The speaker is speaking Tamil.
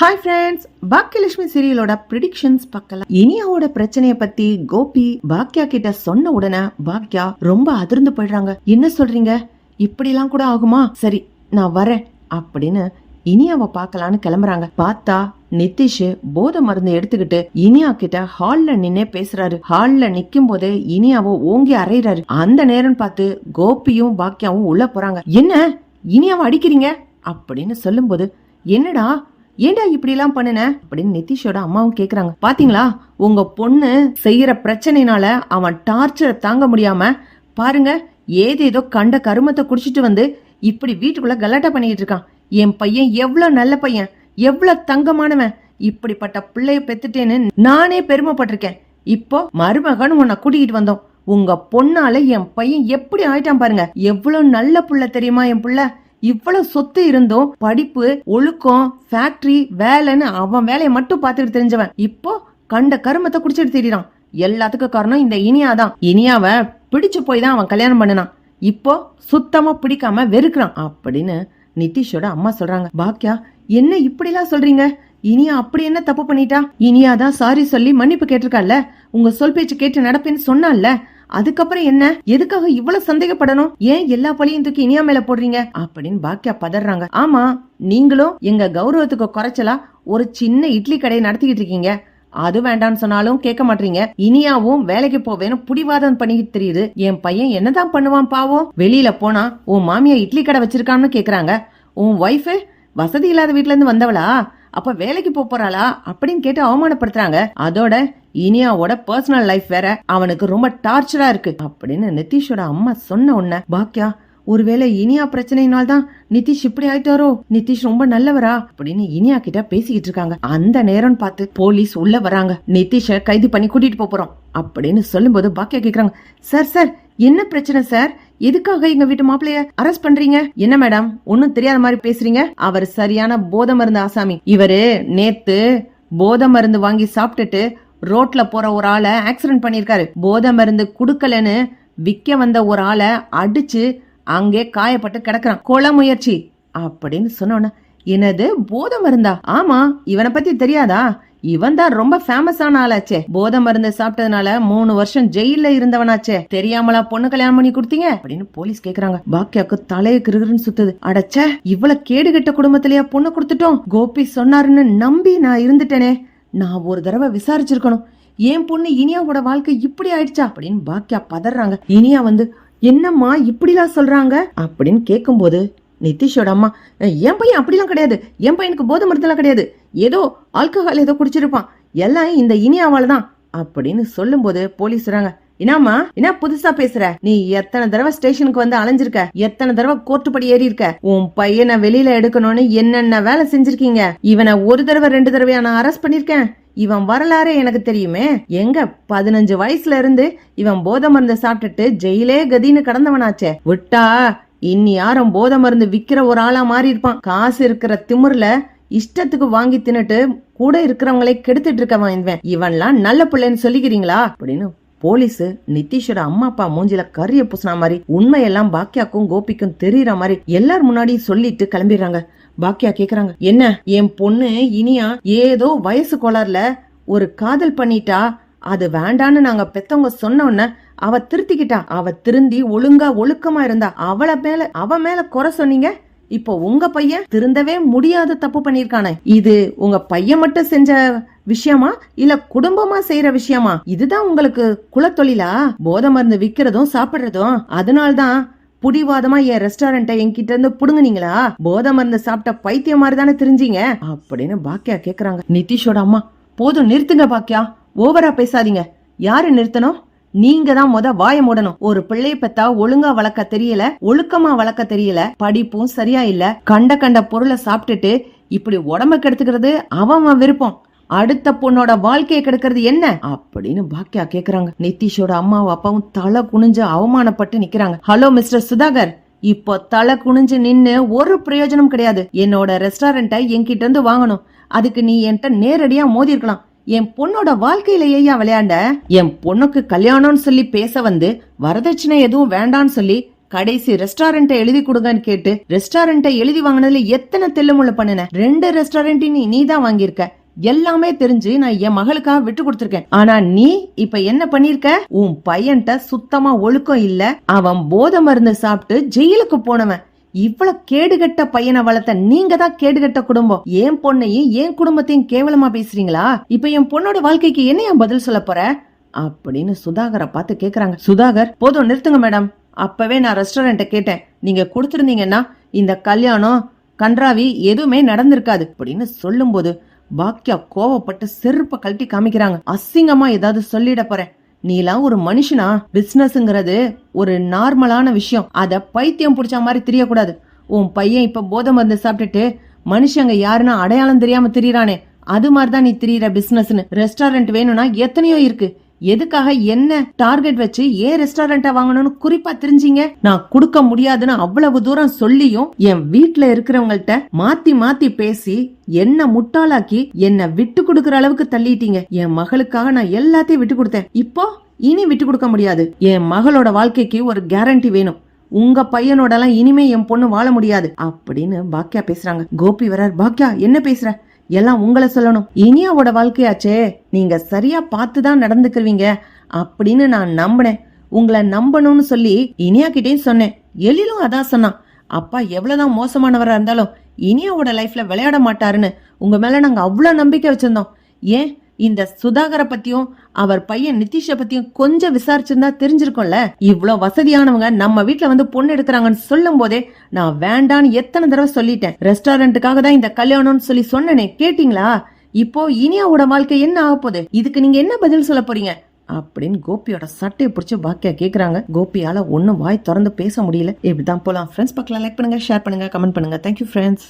ஹாய் ஃப்ரெண்ட்ஸ் பாக்கியலட்சுமி சீரியலோட ப்ரிடிக்ஷன்ஸ் பார்க்கலாம். இனியாவோட பிரச்சனைய பத்தி கோபி பாக்யா கிட்ட சொன்ன உடனே பாக்யா ரொம்ப அதிர்ந்து போயிடுறாங்க. என்ன சொல்றீங்க? இப்படிலாம் கூட ஆகுமா? சரி நான் வரேன் அப்படின்னு இனியாவை பார்க்கலான்னு கிளம்புறாங்க. பார்த்தா நிதிஷ் போதை மருந்து எடுத்துக்கிட்டு இனியா கிட்ட ஹால்ல நின்னே பேசுறாரு. ஹால்ல நிக்கும் போதே இனியாவோ ஓங்கி அறையிறாரு. அந்த நேரம் பார்த்து கோபியும் பாக்யாவும் உள்ள போறாங்க. என்ன? இனியாவை அடிக்கிறீங்க? அப்படின்னு சொல்லும்போது என்னடா? ஏன்டா இப்படி எல்லாம் பண்ணுன? அப்படின்னு நிதிஷோட அம்மாவும் கேக்குறாங்க. பாத்தீங்களா? உங்க பொண்ணு செய்யற பிரச்சனைனால அவன் டார்ச்சரை தாங்க முடியாம பாருங்க ஏதேதோ கண்ட கருமத்தை குடிச்சிட்டு வந்து இப்படி வீட்டுக்குள்ள கலாட்டா பண்ணிட்டு இருக்கான். என் பையன் எவ்வளவு நல்ல பையன் எவ்வளவு தங்கமானவன் இப்படிப்பட்ட பிள்ளைய பெத்துட்டேன்னு நானே பெருமைப்பட்டிருக்கேன். இப்போ மருமகன் உன்னை கூட்டிகிட்டு வந்தோம். உங்க பொண்ணால என் பையன் எப்படி ஆயிட்டான் பாருங்க. எவ்வளவு நல்ல புள்ள தெரியுமா என் புள்ள? இவ்வளவு சொத்து இருந்தும் படிப்பு ஒழுக்கம் ஃபேக்டரி வேலைன்னு அவன் வேலையை மட்டும் பார்த்துட்டு தெரிஞ்சவன். இப்போ கண்ட கருமத்தை குடிச்சிட்டு தெரியறான் எல்லாத்துக்கும் காரணம் இந்த இனியாதான் இனியாவ பிடிச்சு போய் தான் அவன் கல்யாணம் பண்ணினான். இப்போ சுத்தமா பிடிக்காம வெறுக்கிறான் அப்படின்னு நிதிஷோட அம்மா சொல்றாங்க. பாக்கியா என்ன இப்படிலாம் சொல்றீங்க? இனியா அப்படி என்ன தப்பு பண்ணிட்டா? இனியா தான் சாரி சொல்லி மன்னிப்பு கேட்டிருக்கால உங்க சொல் பேச்சு கேட்டு நடப்பேன்னு சொன்னால அதுக்கப்புறம் என்ன? எதுக்காக இவ்வளவு சந்தேகப்படணும்? ஏன் எல்லா பழியும் தூக்கி இனியா மேல போடுறீங்க? அப்படின்னு பாக்கியா பதறாங்க. ஆமா நீங்களும் எங்க கௌரவத்துக்கு குறைச்சலா ஒரு சின்ன இட்லி கடையை நடத்திக்கிட்டு இருக்கீங்க. அது வேண்டாம்னு சொன்னாலும் கேட்க மாட்டீங்க. இனியாவும் வேலைக்கு போவேன்னு புடிவாதம் பண்ணிக்கிட்டு தெரியுது. என் பையன் என்னதான் பண்ணுவான் பாவம்? வெளியில போனா உன் மாமியா இட்லி கடை வச்சிருக்கான்னு கேக்குறாங்க. உன் ஒய்ஃபு வசதி இல்லாத வீட்ல இருந்து வந்தவளா? அப்ப வேலைக்கு போறாளா? அப்படின்னு கேட்டு அவமானப்படுத்துறாங்க. அதோட இனியாவோட பர்சனல் லைஃப் வேற. அவனுக்கு ரொம்ப டார்ச்சரா இருக்கு. அப்படின்னு நிதிஷோட அம்மா சொன்ன உடனே பாக்கியா ஒருவேளை இனியா பிரச்சனையினால தான் நிதிஷ் இப்படி ஆயிட்டாரோ? நிதிஷ் ரொம்ப நல்லவரா? அப்படின்னு இனியா கிட்ட பேசிக்கிட்டு இருக்காங்க. அந்த நேரம் பார்த்து போலீஸ் உள்ள வராங்க. நிதிஷ கைது பண்ணி கூட்டிட்டு போறோம். அப்படின்னு சொல்லும்போது பாக்கியா கேக்குறாங்க சார் சார் என்ன பிரச்சனை சார்? எதுக்காக எங்க வீட்டு மாப்பிளைய அரெஸ்ட் பண்றீங்க? என்ன மேடம் ஒன்னும் தெரியாத மாதிரி பேசுறீங்க? அவர் சரியான போதை மருந்து ஆசாமி. இவரு நேத்து போதை மருந்து வாங்கி சாப்பிட்டுட்டு ரோட்ல போற ஒரு ஆளை ஆக்சிடென்ட் பண்ணிருக்காரு போதை மருந்து குடுக்கலன்னு விக்க வந்த ஒரு ஆளை அடிச்சு அங்கே காயப்பட்டு கிடக்குறான். கொலை முயற்சி அப்படின்னு சொன்னோன்ன என்னது போதை மருந்தா? ஆமா இவனை பத்தி தெரியாதா? இவன் தான் ரொம்ப ஃபேமஸான ஆளாச்சே. போதை மருந்து சாப்பிட்டதுனால மூணு வருஷம் ஜெயில இருந்தவனாச்சே. தெரியாமலா பொண்ணு கல்யாணம் பண்ணி கொடுத்தீங்க? அப்படின்னு போலீஸ் கேக்குறாங்க. பாக்கியாக்கு தலைய கிருகிருன்னு சுத்துது. அடச்சே இவ்வளவு கேடுகெட்ட குடும்பத்திலேயே பொண்ணு கொடுத்துட்டோம்? கோபி சொன்னாருன்னு நம்பி நான் இருந்துட்டேனே. நான் ஒரு தடவை விசாரிச்சிருக்கணும். என் பொண்ணு இனியாவோட வாழ்க்கை இப்படி ஆயிடுச்சா அப்படின்னு பாக்கியா பதறாங்க. இனியா வந்து என்னம்மா இப்படிலாம் சொல்றாங்க? அப்படின்னு கேட்கும்போது நிதிஷோட அம்மா என் பையன் அப்படிலாம் கிடையாது. என் பையனுக்கு போதை மருந்தெல்லாம் கிடையாது. ஏதோ ஆல்கஹால் ஏதோ குடிச்சிருப்பான். எல்லாம் இந்த இனியாவால் தான். அப்படின்னு சொல்லும்போது போலீஸ் சொல்றாங்க என்னம்மா என்ன புதுசா பேசுற? நீ எத்தனை தடவை ஸ்டேஷனுக்கு வந்து அலைஞ்சிருக்க? எத்தனை தடவை கோர்ட்டு படி ஏறி இருக்க உன் பையனை வெளியில எடுக்கணும்னு என்னென்ன வேலை செஞ்சிருக்கீங்க? இவனை ஒரு தடவை ரெண்டு தடவையா நான் அரெஸ்ட் பண்ணிருக்கேன் இவன் வரலாறே எனக்கு தெரியுமே. எங்க பதினஞ்சு வயசுல இருந்து இவன் போதை மருந்து சாப்பிட்டுட்டு ஜெயிலே கதின்னு கடந்தவனாச்சே. விட்டா இனி யாரும் போதை மருந்து விக்கிற ஒரு ஆளா மாறி இருப்பான் காசு இருக்கிற திமிர்ல இஷ்டத்துக்கு வாங்கி தின்னுட்டு கூட இருக்கிறவங்களே கெடுத்துட்டு இருக்கவன் இவன். இவன்லாம் நல்ல பிள்ளைன்னு சொல்லிக்கிறீங்களா? அப்படின்னு போலீஸ் நிதிஷோட அம்மா அப்பா மூஞ்சில கரிய பூசின மாதிரி உண்மையெல்லாம் பாக்கியாக்கும் கோபிக்கும் தெரியற மாதிரி எல்லார் முன்னாடியும் சொல்லிட்டு கிளம்பிடுறாங்க. பாக்கியா கேக்குறாங்க என்ன என் பொண்ணு இனியா ஏதோ வயசு கோளாறுல ஒரு காதல் பண்ணிட்டா? அது வேண்டான்னு நாங்க பெத்தவங்க சொன்ன அவ திருத்திக்கிட்டா. அவ திருந்தி ஒழுங்கா ஒழுக்கமா இருந்தா அவளை மேல அவ மேல குறை சொன்னீங்க? இப்போ உங்க பையன் திருந்தவே முடியாத தப்பு பண்ணிருக்கானே இது உங்க பையன் மட்டும் செஞ்ச விஷயமா இல்ல குடும்பமா செய்யற விஷயமா? இதுதான் உங்களுக்கு குலத்தொழிலா? போதை மருந்து விக்கிறதும் சாப்பிடுறதும் அதனால்தான் புடிவாதமா என் ரெஸ்டாரண்ட்டை என்கிட்ட இருந்து புடுங்குனீங்களா? போதை மருந்து சாப்பிட்ட பைத்தியம் மாதிரி தானே தெரிஞ்சீங்க? அப்படின்னு பாக்கியா கேக்குறாங்க. நிதிஷோட அம்மா போதும் நிறுத்துங்க பாக்கியா ஓவரா பேசாதீங்க. யாரு நிறுத்தணும்? நீங்க தான் முத வாய மூடணும். ஒரு பிள்ளைய பெத்தா ஒழுங்கா வளர்க்க தெரியல ஒழுக்கமா வளர்க்க தெரியல படிப்பும் சரியா இல்ல கண்ட கண்ட பொருளை சாப்பிட்டுட்டு இப்படி உடம்ப கெடுத்துக்கிறது அவன் அவன் விருப்பம். அடுத்த பொண்ணோட வாழ்க்கையை கெடுக்கிறது என்ன? அப்படின்னு பாக்கியா கேக்குறாங்க. நிதிஷோட அம்மாவும் அப்பாவும் தலை குனிஞ்சு அவமானப்பட்டு நிக்கிறாங்க. Hello mister Sudhakar. இப்போ தலை குனிஞ்சு நின்னு ஒரு பிரயோஜனம் கிடையாது. என்னோட ரெஸ்டாரண்ட்டை என்கிட்ட இருந்து வாங்கணும். அதுக்கு நீ என்கிட்ட நேரடியா மோதி இருக்கலாம் என் பொண்ணோட வாழ்க்கையில ஏன் விளையாண்ட? என் பொண்ணுக்கு கல்யாணம்னு சொல்லி பேச வந்து வரதட்சணை எதுவும் வேண்டான்னு சொல்லி கடைசி ரெஸ்டாரண்ட்டை எழுதி கொடுங்கன்னு கேட்டு ரெஸ்டாரண்ட்டை எழுதி வாங்கினதுல எத்தனை தெல்லுமுள்ள பண்ணுன? ரெண்டு ரெஸ்டாரண்ட்டையும் நீ நீ தான் வாங்கியிருக்க. எல்லாமே தெரிஞ்சு நான் என் மகளுக்காக விட்டு கொடுத்துருக்கேன். ஆனா நீ இப்ப என்ன பண்ணிருக்க? உன் பையன்ட்ட சுத்தமா ஒழுக்கம் இல்ல. அவன் போதை மருந்து சாப்பிட்டு ஜெயிலுக்கு போனவன். இவ்வளவு கேடுகட்ட பையனை வளர்த்த நீங்க தான் கேடுகட்ட குடும்பம். என் பொண்ணையும் என் குடும்பத்தையும் கேவலமா பேசுறீங்களா? இப்ப என் பொண்ணோட வாழ்க்கைக்கு என்ன என் பதில் சொல்ல போற? அப்படின்னு சுதாகரை பார்த்து கேக்குறாங்க. சுதாகர் போதும் நிறுத்துங்க மேடம். அப்பவே நான் ரெஸ்டாரண்ட்டை கேட்டேன். நீங்க கொடுத்துருந்தீங்கன்னா இந்த கல்யாணம் கன்றாவி எதுவுமே நடந்திருக்காது அப்படின்னு சொல்லும்போது பாக்கியா கோவப்பட்டு செருப்ப கழட்டி காமிக்கிறாங்க. அசிங்கமா ஏதாவது சொல்லிட போறேன். நீலாம் ஒரு மனுஷனா? பிசினஸ்ங்கிறது ஒரு நார்மலான விஷயம். அத பைத்தியம் பிடிச்ச மாதிரி தெரியக்கூடாது. உன் பையன் இப்ப போதை மருந்து சாப்பிட்டுட்டு மனுஷங்க யாருன்னா அடையாளம் தெரியாம தெரியறானே. அது மாதிரிதான் நீ தெரியற பிசினஸ்னு ரெஸ்டாரண்ட் வேணும்னா எத்தனையோ இருக்கு. எதுக்காக என்ன டார்கெட் வச்சு ஏன் ரெஸ்டாரண்டா வாங்கணும்னு குறிப்பா தெரிஞ்சீங்க? நான் கொடுக்க முடியாதுன்னு அவ்வளவு தூரம் சொல்லியும் என் வீட்ல இருக்கிறவங்கள்ட்ட மாத்தி மாத்தி பேசி என்ன முட்டாளாக்கி என்ன விட்டு கொடுக்கற அளவுக்கு தள்ளிட்டீங்க. என் மகளுக்காக நான் எல்லாத்தையும் விட்டு கொடுத்தேன். இப்போ இனி விட்டு கொடுக்க முடியாது. என் மகளோட வாழ்க்கைக்கு ஒரு கேரண்டி வேணும். உங்க பையனோட எல்லாம் இனிமே என் பொண்ணு வாழ முடியாது. அப்படின்னு பாக்கியா பேசுறாங்க. கோபி வரார் பாக்கியா என்ன பேசுற? எல்லாம் உங்களை சொல்லணும். இனியாவோட வாழ்க்கையாச்சே. நீங்க சரியா பார்த்து தான் நடந்துக்குவீங்க அப்படின்னு நான் நம்பினேன். உங்களை நம்பணும்னு சொல்லி இனியா கிட்டேயும் சொன்னேன். எழிலும் அதான் சொன்னான். அப்பா எவ்வளவுதான் மோசமானவரா இருந்தாலும் இனியாவோட லைஃப்ல விளையாட மாட்டாருன்னு. உங்க மேல நாங்க அவ்வளவு நம்பிக்கை வச்சிருந்தோம். ஏன்? இந்த சுதாகரை பத்தியும் அவர் பையன் நிதிஷ பத்தியும் கொஞ்சம் விசாரிச்சிருந்தா தெரிஞ்சிருக்கும்ல? இவ்வளவு வசதியானவங்க நம்ம வீட்டுல வந்து பொண்ணு எடுக்கிறாங்கன்னு சொல்லும் போதே நான் வேண்டான்னு எத்தனை தடவை சொல்லிட்டேன். ரெஸ்டாரண்ட்டுக்காக தான் இந்த கல்யாணம்னு சொல்லி சொன்னனே கேட்டீங்களா? இப்போ இனியாவோட வாழ்க்கை என்ன ஆக போகுது? இதுக்கு நீங்க என்ன பதில் சொல்ல போறீங்க? அப்படின்னு கோபியோட சட்டையை பிடிச்சி பாக்கியா கேட்குறாங்க கோபியால ஒன்றும் வாய் திறந்து பேச முடியல. இப்படிதான் போலாம். ஃப்ரெண்ட்ஸ் பக்கம் லைக் பண்ணுங்க ஷேர் பண்ணுங்க கமெண்ட் பண்ணுங்க. Thank you friends